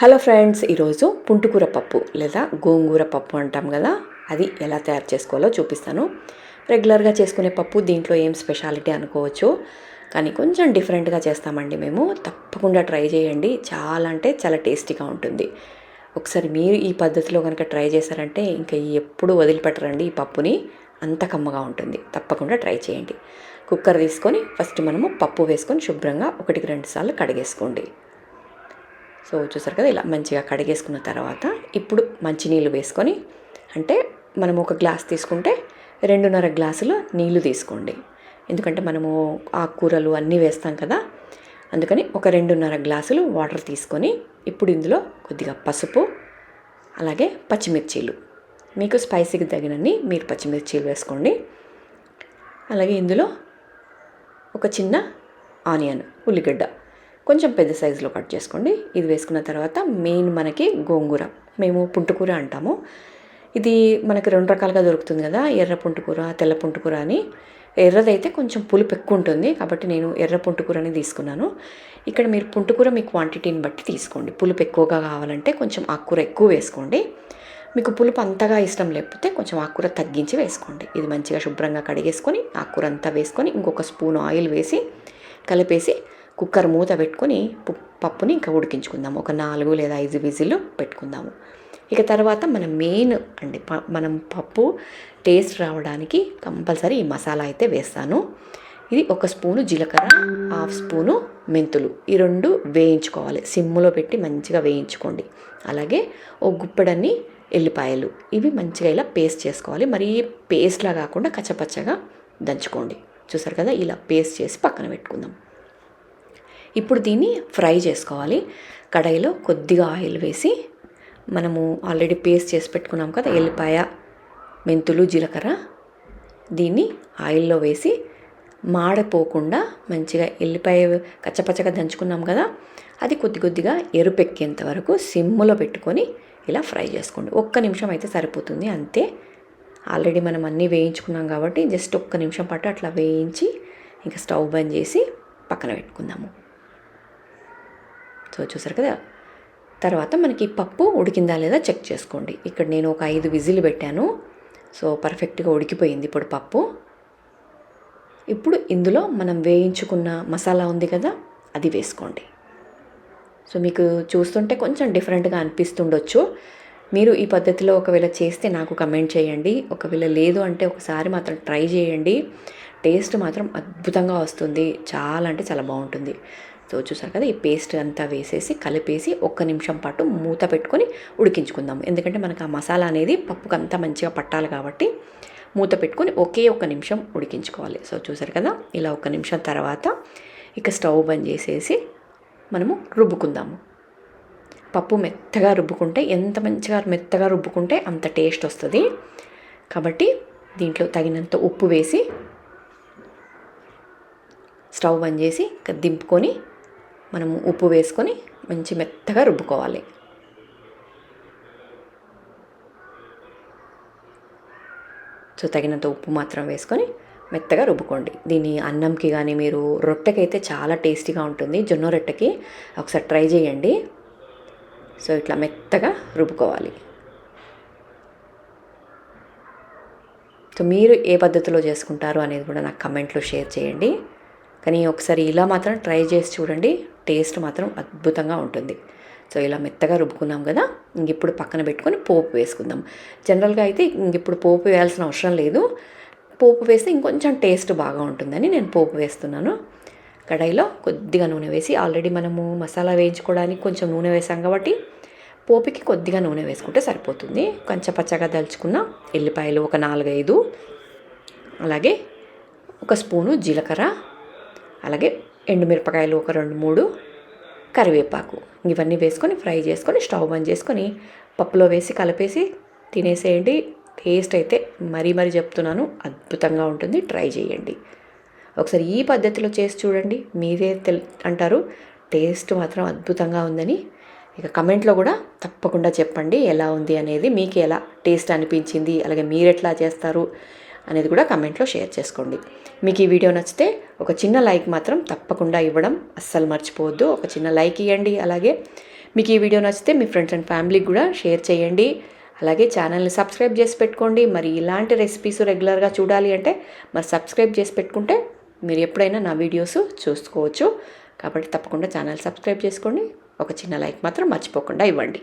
Hello friends ఈరోజు పుంటుకూర పప్పు లేదా గోంగూర పప్పు అంటాం కదా అది ఎలా తయారు చేసుకోవాలో చూపిస్తాను. రెగ్యులర్గా చేసుకునే పప్పు దీంట్లో ఏం స్పెషాలిటీ అనుకోవచ్చు కానీ కొంచెం డిఫరెంట్గా చేస్తామండి మేము. తప్పకుండా ట్రై చేయండి చాలా అంటే చాలా టేస్టీగా ఉంటుంది. ఒకసారి మీరు ఈ పద్ధతిలో కనుక ట్రై చేశారంటే ఇంకా ఎప్పుడు వదిలిపెట్టరండి ఈ పప్పుని అంత కమ్మగా ఉంటుంది. తప్పకుండా ట్రై చేయండి. కుక్కర్ తీసుకొని ఫస్ట్ మనము పప్పు వేసుకొని శుభ్రంగా ఒకటికి రెండు సార్లు కడిగేసుకోండి. సో చూసారు కదా ఇలా మంచిగా కడిగేసుకున్న తర్వాత ఇప్పుడు మంచినీళ్ళు వేసుకొని అంటే మనం ఒక గ్లాస్ తీసుకుంటే రెండున్నర గ్లాసులు నీళ్ళు తీసుకోండి. ఎందుకంటే మనము ఆకుకూరలు అన్నీ వేస్తాం కదా అందుకని ఒక రెండున్నర గ్లాసులు వాటర్ తీసుకొని ఇప్పుడు ఇందులో కొద్దిగా పసుపు అలాగే పచ్చిమిర్చీలు. మీకు స్పైసీకి తగినన్ని మీరు పచ్చిమిర్చీలు వేసుకోండి. అలాగే ఇందులో ఒక చిన్న ఆనియన్ ఉల్లిగడ్డ. కొంచెం పెద్ద సైజులో కట్ చేసుకోండి. ఇది వేసుకున్న తర్వాత మెయిన్ మనకి గోంగూర. మేము పుంటుకూర అంటాము. ఇది మనకి రెండు రకాలుగా దొరుకుతుంది కదా ఎర్ర పుంటుకూర తెల్ల పుంటుకూర అని. ఎర్రదైతే కొంచెం పులుపు ఎక్కువ ఉంటుంది కాబట్టి నేను ఎర్ర పుంటుకూరని తీసుకున్నాను. ఇక్కడ మీరు పుంటుకూర మీ క్వాంటిటీని బట్టి తీసుకోండి. పులుపు ఎక్కువగా కావాలంటే కొంచెం ఆకుకూర ఎక్కువ వేసుకోండి. మీకు పులుపు అంతగా ఇష్టం లేకపోతే కొంచెం ఆకుకూర తగ్గించి వేసుకోండి. ఇది మంచిగా శుభ్రంగా కడిగేసుకొని ఆకుకూర అంతా వేసుకొని ఇంకొక స్పూన్ ఆయిల్ వేసి కలిపేసి కుక్కర్ మూత పెట్టుకొని పప్పుని ఇంకా ఉడికించుకుందాము. ఒక నాలుగు లేదా ఐదు విజిల్లు పెట్టుకుందాము. ఇక తర్వాత మన మెయిన్ అండి మనం పప్పు టేస్ట్ రావడానికి కంపల్సరీ ఈ మసాలా అయితే వేస్తాను. ఇది ఒక స్పూను జీలకర్ర హాఫ్ స్పూను మెంతులు. ఈ రెండు వేయించుకోవాలి. సిమ్ములో పెట్టి మంచిగా వేయించుకోండి. అలాగే ఓ గుప్పెడన్ని ఎల్లిపాయలు. ఇవి మంచిగా ఇలా పేస్ట్ చేసుకోవాలి. మరీ పేస్ట్లా కాకుండా కచ్చపచ్చగా దంచుకోండి. చూసారు కదా? ఇలా పేస్ట్ చేసి పక్కన పెట్టుకుందాం. ఇప్పుడు దీన్ని ఫ్రై చేసుకోవాలి. కడాయిలో కొద్దిగా ఆయిల్ వేసి మనము ఆల్రెడీ పేస్ట్ చేసి పెట్టుకున్నాం కదా ఎల్లిపాయ మెంతులు జీలకర్ర. దీన్ని ఆయిల్లో వేసి మాడపోకుండా మంచిగా ఎల్లిపాయ కచ్చపచ్చగా దంచుకున్నాం కదా అది కొద్ది కొద్దిగా ఎరుపెక్కేంత వరకు సిమ్ములో పెట్టుకొని ఇలా ఫ్రై చేసుకోండి. ఒక్క నిమిషం అయితే సరిపోతుంది అంతే. ఆల్రెడీ మనం అన్నీ వేయించుకున్నాం కాబట్టి జస్ట్ ఒక్క నిమిషం పాటు అట్లా వేయించి ఇంకా స్టవ్ బంద్ చేసి పక్కన పెట్టుకుందాము. సో చూసారు కదా? తర్వాత మనకి పప్పు ఉడికిందా లేదా చెక్ చేసుకోండి. ఇక్కడ నేను ఒక ఐదు విజిల్ పెట్టాను. సో పర్ఫెక్ట్గా ఉడికిపోయింది ఇప్పుడు పప్పు. ఇప్పుడు ఇందులో మనం వేయించుకున్న మసాలా ఉంది కదా? అది వేసుకోండి. సో మీకు చూస్తుంటే కొంచెం డిఫరెంట్గా అనిపిస్తుండొచ్చు. మీరు ఈ పద్ధతిలో ఒకవేళ చేస్తే నాకు కమెంట్ చేయండి. ఒకవేళ లేదు అంటే ఒకసారి మాత్రం ట్రై చేయండి. టేస్ట్ మాత్రం అద్భుతంగా వస్తుంది. చాలా అంటే చాలా బాగుంటుంది. సో చూసారు కదా ఈ పేస్ట్ అంతా వేసేసి కలిపేసి ఒక్క నిమిషం పాటు మూత పెట్టుకొని ఉడికించుకుందాం. ఎందుకంటే మనకు ఆ మసాలా అనేది పప్పుకు అంతా మంచిగా పట్టాలి కాబట్టి మూత పెట్టుకొని ఒకే ఒక్క నిమిషం ఉడికించుకోవాలి. సో చూసారు కదా ఇలా ఒక్క నిమిషం తర్వాత ఇక స్టవ్ బంద్ చేసేసి మనము రుబ్బుకుందాము. పప్పు మెత్తగా రుబ్బుకుంటే ఎంత మంచిగా మెత్తగా రుబ్బుకుంటే అంత టేస్ట్ వస్తుంది. కాబట్టి దీంట్లో తగినంత ఉప్పు వేసి స్టవ్ బంద్ చేసి దింపుకొని మనం ఉప్పు వేసుకొని మంచి మెత్తగా రుబ్బుకోవాలి. సో తగినంత ఉప్పు మాత్రం వేసుకొని మెత్తగా రుబ్బుకోండి. దీన్ని అన్నంకి కానీ మీరు రొట్టెకైతే చాలా టేస్టీగా ఉంటుంది. జొన్న రొట్టెకి ఒకసారి ట్రై చేయండి. సో ఇట్లా మెత్తగా రుబ్బుకోవాలి. సో మీరు ఏ పద్ధతిలో చేసుకుంటారు అనేది కూడా నాకు కమెంట్లో షేర్ చేయండి. కానీ ఒకసారి ఇలా మాత్రం ట్రై చేసి చూడండి. టేస్ట్ మాత్రం అద్భుతంగా ఉంటుంది. సో ఇలా మెత్తగా రుబ్బుకున్నాం కదా ఇంక ఇప్పుడు పక్కన పెట్టుకొని పోపు వేసుకుందాం. జనరల్గా అయితే ఇంక ఇప్పుడు పోపు వేయాల్సిన అవసరం లేదు. పోపు వేస్తే ఇంకొంచెం టేస్ట్ బాగా ఉంటుందని నేను పోపు వేస్తున్నాను. కడాయిలో కొద్దిగా నూనె వేసి ఆల్రెడీ మనము మసాలా వేయించుకోవడానికి కొంచెం నూనె వేసాం కాబట్టి పోపుకి కొద్దిగా నూనె వేసుకుంటే సరిపోతుంది. కొంచెం పచ్చగా దలుచుకున్న ఎల్లిపాయలు ఒక నాలుగైదు అలాగే ఒక స్పూను జీలకర్ర అలాగే ఎండుమిరపకాయలు ఒక రెండు మూడు కరివేపాకు. ఇవన్నీ వేసుకొని ఫ్రై చేసుకొని స్టవ్ బంద్ చేసుకొని పప్పులో వేసి కలిపేసి తినేసేయండి. టేస్ట్ అయితే మరీ మరీ చెప్తున్నాను అద్భుతంగా ఉంటుంది. ట్రై చేయండి. ఒకసారి ఈ పద్ధతిలో చేసి చూడండి. మీరే తెల్ అంటారు. టేస్ట్ మాత్రం అద్భుతంగా ఉందని. ఇక కమెంట్లో కూడా తప్పకుండా చెప్పండి ఎలా ఉంది అనేది మీకు ఎలా టేస్ట్ అనిపించింది అలాగే మీరు ఎట్లా చేస్తారు అనేది కూడా కమెంట్లో షేర్ చేసుకోండి. మీకు ఈ వీడియో నచ్చితే ఒక చిన్న లైక్ మాత్రం తప్పకుండా ఇవ్వడం అస్సలు మర్చిపోవద్దు. ఒక చిన్న లైక్ ఇవ్వండి. అలాగే మీకు ఈ వీడియో నచ్చితే మీ ఫ్రెండ్స్ అండ్ ఫ్యామిలీకి కూడా షేర్ చేయండి. అలాగే ఛానల్ని సబ్స్క్రైబ్ చేసి పెట్టుకోండి. మరి ఇలాంటి రెసిపీస్ రెగ్యులర్గా చూడాలి అంటే మరి సబ్స్క్రైబ్ చేసి పెట్టుకుంటే మీరు ఎప్పుడైనా నా వీడియోస్ చూసుకోవచ్చు. కాబట్టి తప్పకుండా ఛానల్ సబ్స్క్రైబ్ చేసుకోండి. ఒక చిన్న లైక్ మాత్రం మర్చిపోకుండా ఇవ్వండి.